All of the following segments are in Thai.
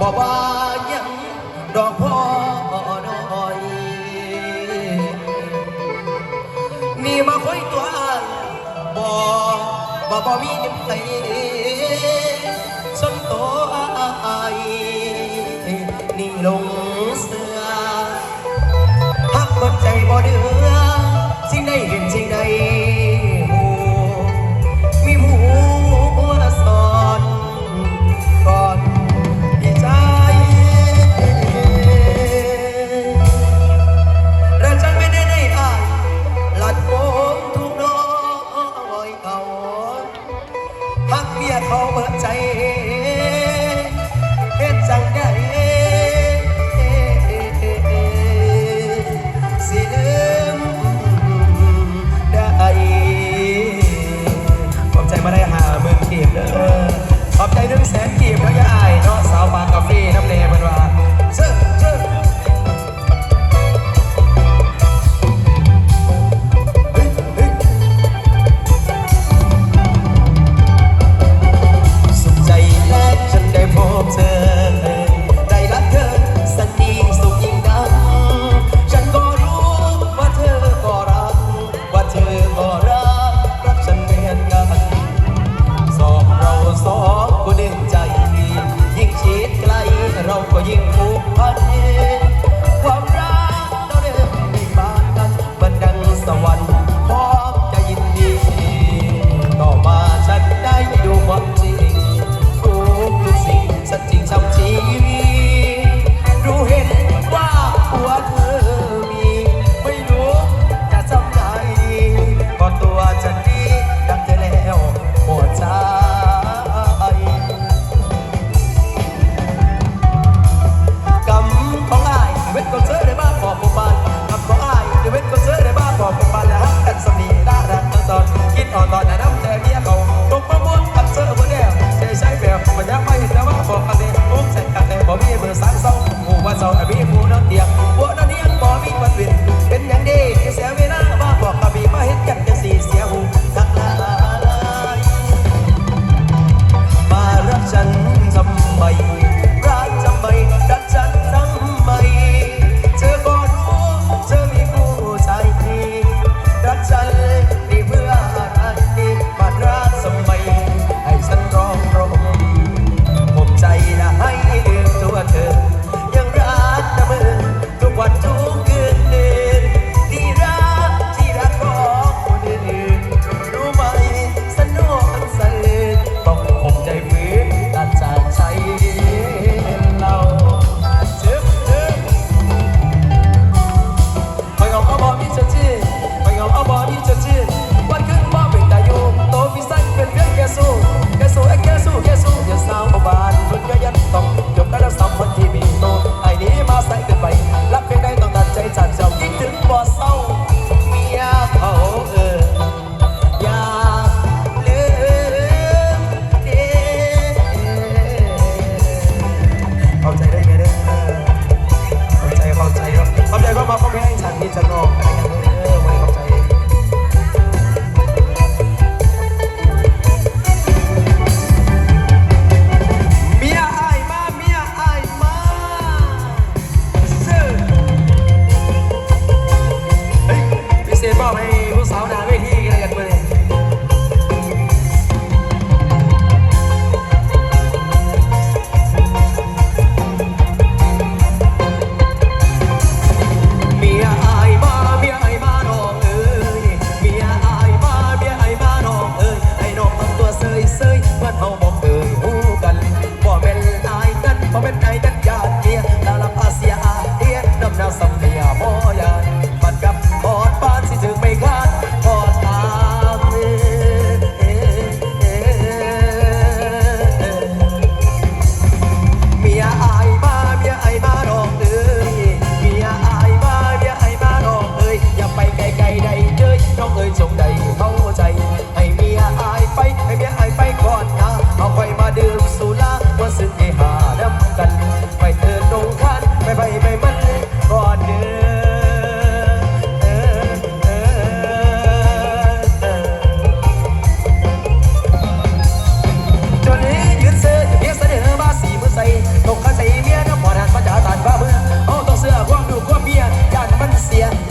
บ่ว่ายังดอกพ แสนเกียบแล้วก็อายเนาะสาวปาก gracias.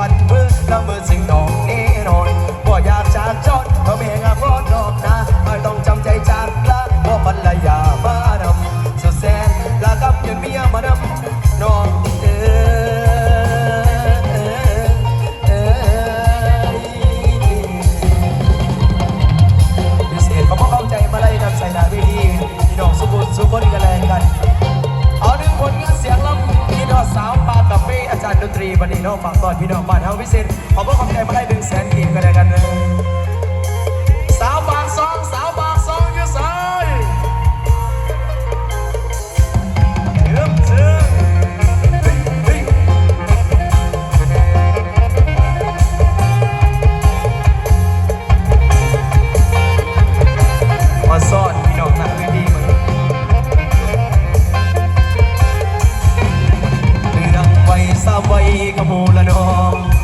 บันเพื่อลำเบอร์สิ่งดอกเอ๋น่อยบ่อยากจากจอดเพราะเมงาพอดดอกนะไม่ต้องจำใจจากละบ่มันละยาบานำสุดแสนลากับเงินเมียมาดำน้องเอ๋ใส่ดาวิดีพี่น้องสุบุสุบุกันเลยกันเอาหนึ่งผลงานเสียงลำพี่น้องสาวปากกับเป้อาจารย์ดนตรีวันนี้น้องฝากตอนพี่ มูลนองหลัง